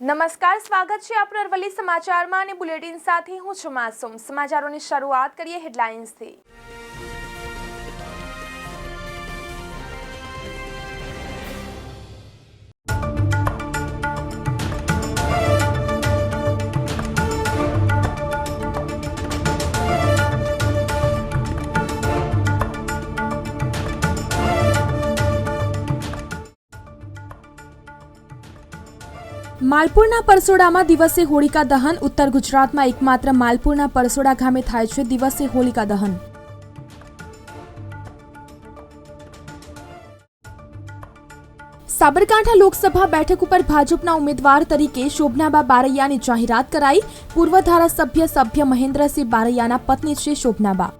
નમસ્કાર, સ્વાગત છે આપણું અરવલ્લી સમાચારમાં અને બુલેટિન સાથે હું છું માસુમ. સમાચારોની શરૂઆત કરીએ હેડલાઇન્સથી. માલપુરના પરસોડામાં દિવસે હોળિકા દહન. ઉત્તર ગુજરાતમાં એકમાત્ર માલપુરના પરસોડા ગામે થાય છે દિવસે હોલિકા દહન. સાબરકાંઠા લોકસભા બેઠક ઉપર ભાજપના ઉમેદવાર તરીકે શોભનાબા બારૈયાની જાહેરાત કરાઈ. પૂર્વ ધારાસભ્ય સભ્ય મહેન્દ્રસિંહ બારૈયાના પત્ની છે શોભનાબા.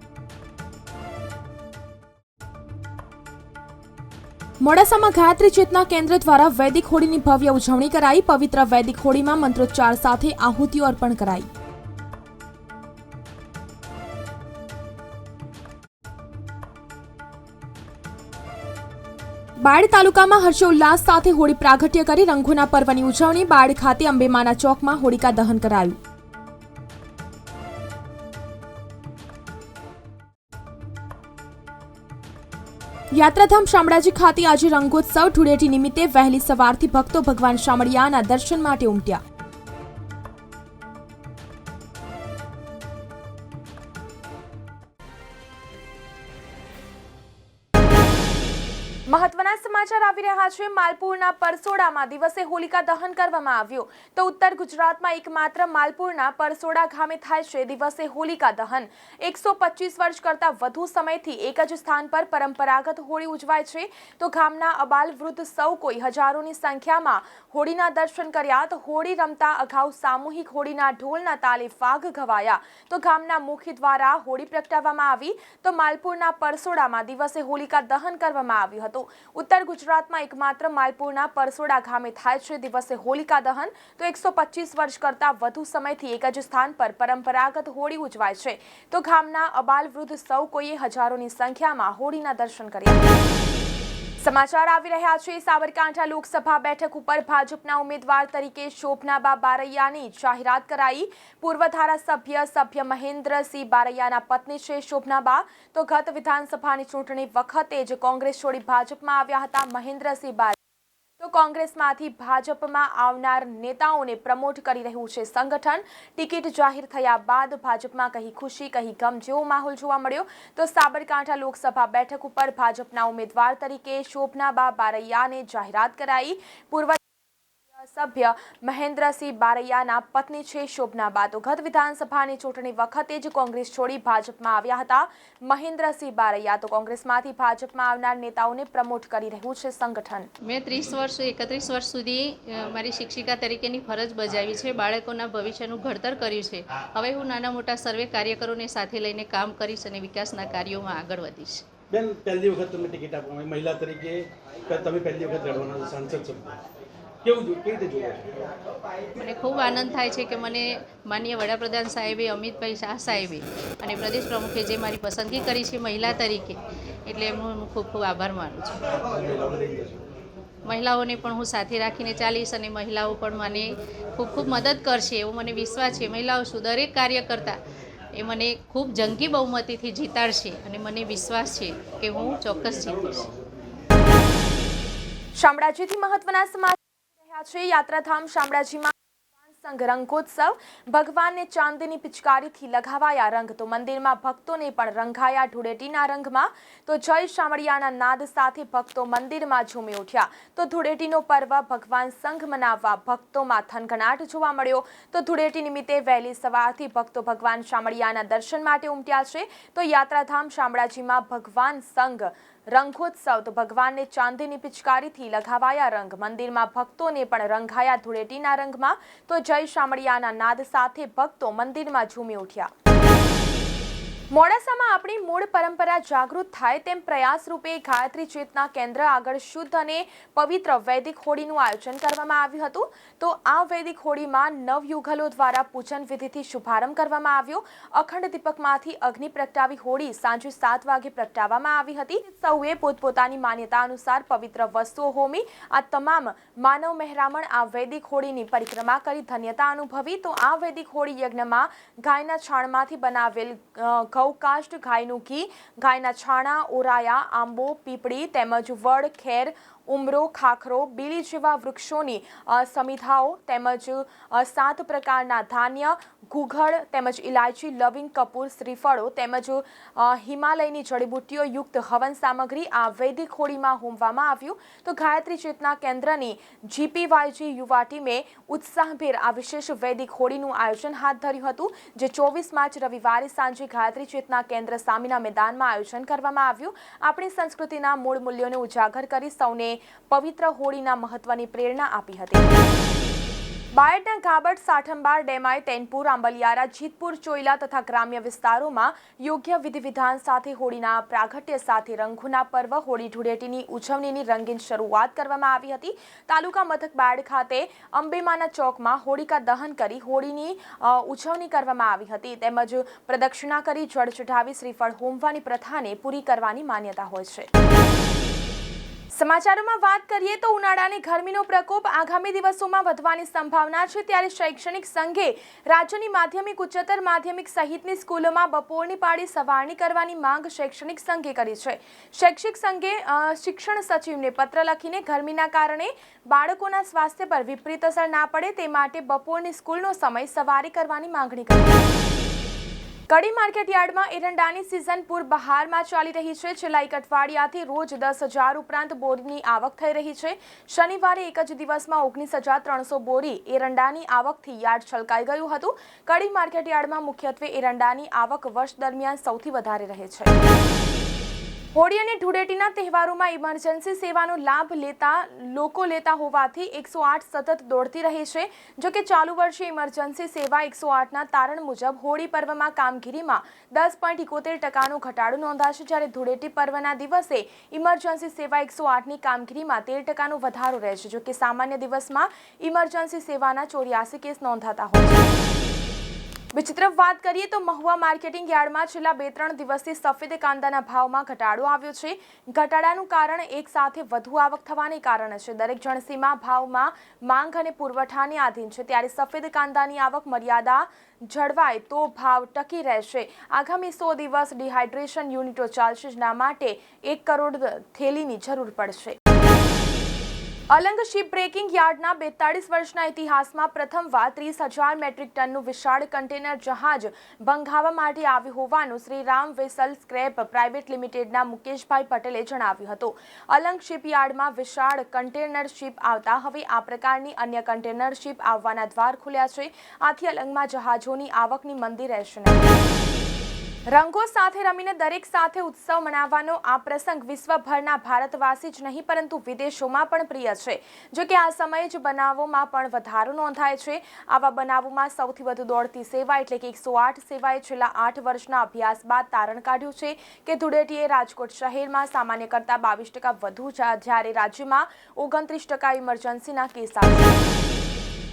મોડાસામાં ગાયત્રી ચેતના કેન્દ્ર દ્વારા વૈદિક હોળીની ભવ્ય ઉજવણી કરાઈ. પવિત્ર વૈદિક હોળીમાં મંત્રોચ્ચાર સાથે આહુતિઓ અર્પણ કરાઈ. બાળ તાલુકામાં હર્ષોલ્લાસ સાથે હોળી પ્રાગટ્ય કરી રંગોના પર્વની ઉજવણી. બાળ ખાતે અંબેમાના ચોકમાં હોળિકા દહન કરાયું. યાત્રાધામ શામળાજી ખાતે આજે રંગોત્સવ, ધૂળેટી નિમિત્તે વહેલી સવારથી ભક્તો ભગવાન શામળિયાના દર્શન માટે ઉમટ્યા. મહત્વના સમાચાર આવી રહ્યા છે. માલપુરના પરસોડામાં દિવસે હોલિકા દહન કરવામાં આવ્યું. તો ઉત્તર ગુજરાતમાં એકમાત્ર માલપુરના પરસોડા ગામે થાય છે દિવસે હોલિકા દહન. એકસો વર્ષ કરતાં વધુ સમયથી એક જ સ્થાન પર પરંપરાગત હોળી ઉજવાય છે. તો ગામના અબાલ વૃદ્ધ સૌ કોઈ હજારોની સંખ્યામાં હોળીના દર્શન કર્યા. તો હોળી રમતા અગાઉ સામૂહિક હોળીના ઢોલના તાલે ફાગ ઘવાયા. તો ગામના મુખી દ્વારા હોળી પ્રગટાવવામાં આવી. તો માલપુરના પરસોડામાં દિવસે હોલિકા દહન કરવામાં આવ્યું હતું. ઉત્તર ગુજરાતમાં એકમાત્ર માલપુરના પરસોડા ગામે થાય છે. દિવસે હોલિકા દહન, તો એકસો વર્ષ કરતાં વધુ સમયથી એક જ સ્થાન પર પરંપરાગત હોળી ઉજવાય છે. તો ગામના અબાલ વૃદ્ધ સૌ કોઈએ હજારોની સંખ્યામાં હોળીના દર્શન કર્યા સમાચાર આવી રહ્યા છે. સાબરકાંઠા લોકસભા બેઠક ઉપર ભાજપના ઉમેદવાર તરીકે શોભનાબા બારૈયાની જાહેરાત કરાઈ. પૂર્વ ધારાસભ્ય સભ્ય મહેન્દ્રસિંહ બારૈયાના પત્ની છે શોભનાબા. તો ગત વિધાનસભાની ચૂંટણી વખતે જ કોંગ્રેસ છોડી ભાજપમાં આવ્યા હતા મહેન્દ્રસિંહ બાર તો કોંગ્રેસમાંથી ભાજપમાં આવનાર નેતાઓને પ્રમોટ કરી રહ્યું છે સંગઠન. ટિકિટ જાહેર થયા બાદ ભાજપમાં કહી ખુશી કહી ગમ જેવો માહોલ જોવા મળ્યો. તો સાબરકાંઠા લોકસભા બેઠક ઉપર ભાજપના ઉમેદવાર તરીકે શોભનાબા બારૈયાને જાહેરાત કરાઈ. પૂર્વ સભ્ય મહેન્દ્રસિંહ બારૈયાના પત્ની છે શોભના તો ગત વિધાનસભાની ચૂંટણી વખતે જ કોંગ્રેસ છોડી ભાજપમાં આવ્યા હતા. મહેન્દ્રસિંહ બારૈયા તો કોંગ્રેસમાંથી ભાજપમાં આવનાર નેતાઓને પ્રમોટ કરી રહ્યું છે સંગઠન. મેં ત્રીસ વર્ષ, એકત્રીસ વર્ષ સુધી મારી શિક્ષિકા તરીકેની ફરજ બજાવી છે, બાળકોના ભવિષ્યનું ઘડતર કર્યું છે. હવે હું નાના મોટા સર્વે કાર્યકરોને સાથે લઈને કામ કરીશ અને વિકાસના કાર્યોમાં આગળ વધીશ. બેન પહેલી વખત તમને ટિકિટ આપવામાં આવી મહિલા તરીકે તમે પહેલી વખત લડવાના સાંસદ કેવું કેવી રીતે છો? મને ખૂબ આનંદ થાય છે કે મને માનનીય વડાપ્રધાન સાહેબે અમિતભાઈ શાહ સાહેબે અને પ્રદેશ પ્રમુખે જે મારી પસંદગી કરી છે મહિલા તરીકે એટલે એમનો હું ખૂબ ખૂબ આભાર માનું છું. મહિલાઓને મહિલાઓને પણ હું સાથે રાખીને ચાલીશ અને મહિલાઓ પણ મને ખૂબ ખૂબ મદદ કરશે એવો મને વિશ્વાસ છે. મહિલાઓ શું દરેક કાર્ય કરતાં એ મને ખૂબ જંગી બહુમતીથી જીતાડશે અને મને વિશ્વાસ છે કે હું ચોક્કસ જીતીશ. શામળાજીથી મહત્વના સમાચાર રહ્યા છે. યાત્રાધામ શામળાજીમાં સંઘ રંગોત્સવ ભગવાનને ચાંદીની પિચકારીથી લગાવાયા રંગ. તો મંદિરમાં ભક્તોને પણ રંગાયા ધૂળેટીના રંગમાં. તો જય શામળિયાના નાદ સાથે ભક્તો મંદિરમાં ઝૂમી ઉઠ્યા. તો ધૂળેટીનો પર્વ ભગવાન સંઘ મનાવવા ભક્તોમાં થનગનાટ જોવા મળ્યો. તો ધૂળેટી નિમિત્તે વહેલી સવારથી ભક્તો ભગવાન શામળિયાના દર્શન માટે ઉમટ્યા છે. તો યાત્રાધામ શામળાજીમાં ભગવાન સંઘ રંગોત્સવ તો ભગવાનને ચાંદીની પિચકારીથી લગાવાયા રંગ. મંદિરમાં ભક્તોને પણ રંગાયા ધૂળેટીના રંગમાં. તો જય શામળિયાના નાદ સાથે ભક્તો મંદિરમાં ઝૂમી ઉઠ્યા. મોડાસામાં આપણી મૂળ પરંપરા જાગૃત થાય તેમ પ્રયાસ રૂપે ગાયત્રી ચેતના કેન્દ્ર આગળ શુદ્ધ અને પવિત્ર વૈદિક હોળીનું આયોજન કરવામાં આવ્યું હતું. તો આ વૈદિક હોળીમાં નવયુગલો દ્વારા પૂજન વિધિથી શુભારંભ કરવામાં આવ્યો. અખંડ દીપકમાંથી અગ્નિ પ્રગટાવી હોળી સાંજે સાત વાગે પ્રગટાવવામાં આવી હતી. સૌએ પોતપોતાની માન્યતા અનુસાર પવિત્ર વસ્તુઓ હોમી આ તમામ માનવ મહેરામણ આ વૈદિક હોળીની પરિક્રમા કરી ધન્યતા અનુભવી. તો આ વૈદિક હોળી યજ્ઞમાં ગાયના છાણમાંથી બનાવેલ અ, ઘઉંકાષ્ટ ગાયનું ઘી ગાયના છાણા ઓરાયા આંબો પીપળી તેમજ વડ ખેર ઉમરો, ખાખરો, બીલી જેવા વૃક્ષોની સમિધાઓ તેમજ સાત પ્રકારના ધાન્ય, ઘૂઘડ તેમજ ઇલાયચી લવિંગ કપૂર, શ્રીફળો તેમજ હિમાલયની જડીબુટ્ટીઓ યુક્ત હવન સામગ્રી આ વૈદિક હોળીમાં હોમવામાં આવ્યું. તો ગાયત્રી ચેતના કેન્દ્રની જીપીવાયજી યુવા ટીમે ઉત્સાહભેર આ વિશેષ વૈદિક હોળીનું આયોજન હાથ ધર્યું હતું, જે ચોવીસ માર્ચ રવિવારે સાંજે ગાયત્રી ચેતના કેન્દ્ર સામીના મેદાનમાં આયોજન કરવામાં આવ્યું. આપણી સંસ્કૃતિના મૂળ મૂલ્યોને ઉજાગર કરી સૌને પવિત્ર હોળીના મહત્વની પ્રેરણા આપી હતી. બાયડના ગાબડ સાઠંબાર ડેમાય તેનપુર, આંબલિયારા, જીતપુર, ચોઈલા તથા ગ્રામ્ય વિસ્તારોમાં યોગ્ય વિધિવિધાન સાથે હોળીના પ્રાગટ્ય સાથે રંગોના પર્વ, હોળી ધૂળેટીની ઉજવણીની રંગીન શરૂઆત કરવામાં આવી હતી. તાલુકા મથક બાયડ ખાતે અંબેમાના ચોકમાં હોળિકા દહન કરી હોળીની ઉજવણી કરવામાં આવી હતી. તેમજ પ્રદક્ષિણા કરી, જળ ચઢાવી શ્રીફળ હોમવાની પ્રથાને પૂરી કરવાની માન્યતા હોય છે. સમાચારોમાં વાત કરીએ તો ઉનાળાની ગરમીનો પ્રકોપ આગામી દિવસોમાં વધવાની સંભાવના છે. ત્યારે શૈક્ષણિક સંઘે રાજ્યની માધ્યમિક, ઉચ્ચતર માધ્યમિક સહિતની સ્કૂલોમાં બપોરની પાળી સવારની કરવાની માંગ શૈક્ષણિક સંઘે કરી છે. શૈક્ષિક સંઘે શિક્ષણ સચિવને પત્ર લખીને ગરમીના કારણે બાળકોના સ્વાસ્થ્ય પર વિપરીત અસર ના પડે તે માટે બપોરની સ્કૂલનો સમય સવારી કરવાની માંગણી કરી. કડી માર્કેટ યાર્ડમાં એરંડાની સિઝન પૂર બહારમાં ચાલી રહી છે. છેલ્લા એક અઠવાડિયાથી રોજ દસ હજાર ઉપરાંત બોરીની આવક થઈ રહી છે. શનિવારે એક જ દિવસમાં ઓગણીસ હજાર ત્રણસો બોરી એરંડાની આવકથી યાર્ડ છલકાઈ ગયું હતું. કડી માર્કેટ યાર્ડમાં મુખ્યત્વે એરંડાની આવક વર્ષ દરમિયાન સૌથી વધારે રહે છે. હોળી અને ધૂળેટીના તહેવારોમાં ઇમરજન્સી સેવાનો લાભ લેતા લોકો લેતા હોવાથી એકસો આઠ સતત દોડતી રહે છે. જો કે ચાલુ વર્ષે ઇમરજન્સી સેવા એકસો આઠના તારણ મુજબ હોળી પર્વમાં કામગીરીમાં દસ પોઈન્ટ ઇકોતેર ટકાનો ઘટાડો નોંધાશે. જ્યારે ધૂળેટી પર્વના દિવસે ઇમરજન્સી સેવા એકસો આઠની કામગીરીમાં તેર ટકાનો વધારો રહેશે. જો કે સામાન્ય દિવસમાં ઇમરજન્સી સેવાના ચોર્યાસી કેસ નોંધાતા હોય છે. તરફ વાત કરીએ તો મહુવા માર્કેટિંગ યાર્ડમાં છેલ્લા બે ત્રણ દિવસથી સફેદ કાંદાના ભાવમાં ઘટાડો આવ્યો છે. ઘટાડાનું કારણ એક સાથે વધુ આવક થવાને કારણે છે. દરેક જણસીમાં ભાવમાં માંગ અને પુરવઠાને આધીન છે. ત્યારે સફેદ કાંદાની આવક મર્યાદા જળવાય તો ભાવ ટકી રહેશે. આગામી સો દિવસ ડિહાઇડ્રેશન યુનિટો ચાલશે, જેના માટે એક કરોડ થેલીની જરૂર પડશે. અલંગ શિપ બ્રેકિંગ યાર્ડના બેતાળીસ વર્ષના ઇતિહાસમાં પ્રથમવાર ત્રીસ હજાર મેટ્રિક ટનનું વિશાળ કન્ટેનર જહાજ બંધાવવા માટે આવ્યું હોવાનું Shri Ram vessel scrap private લિમિટેડના મુકેશભાઈ પટેલે જણાવ્યું હતું. અલંગ શિપયાર્ડમાં વિશાળ કન્ટેનર શિપ આવતા હવે આ પ્રકારની અન્ય કન્ટેનર શિપ આવવાના દ્વાર ખુલ્યા છે. આથી અલંગમાં જહાજોની આવકની મંદી રહેશે નહીં. રંગો સાથે રમીને દરેક સાથે ઉત્સવ મનાવવાનો આ પ્રસંગ વિશ્વભરના ભારતવાસી જ નહીં, પરંતુ વિદેશોમાં પણ પ્રિય છે. જો કે આ સમયે જ બનાવોમાં પણ વધારો નોંધાય છે. આવા બનાવોમાં સૌથી વધુ દોડતી સેવા એટલે કે એકસો આઠ સેવાએ છેલ્લા આઠ વર્ષના અભ્યાસ બાદ તારણ કાઢ્યું છે કે ધૂળેટીએ રાજકોટ શહેરમાં સામાન્ય કરતાં બાવીસ ટકા વધુ જ્યારે રાજ્યમાં ઓગણત્રીસ ટકા ઇમરજન્સીના કેસ આવ્યા.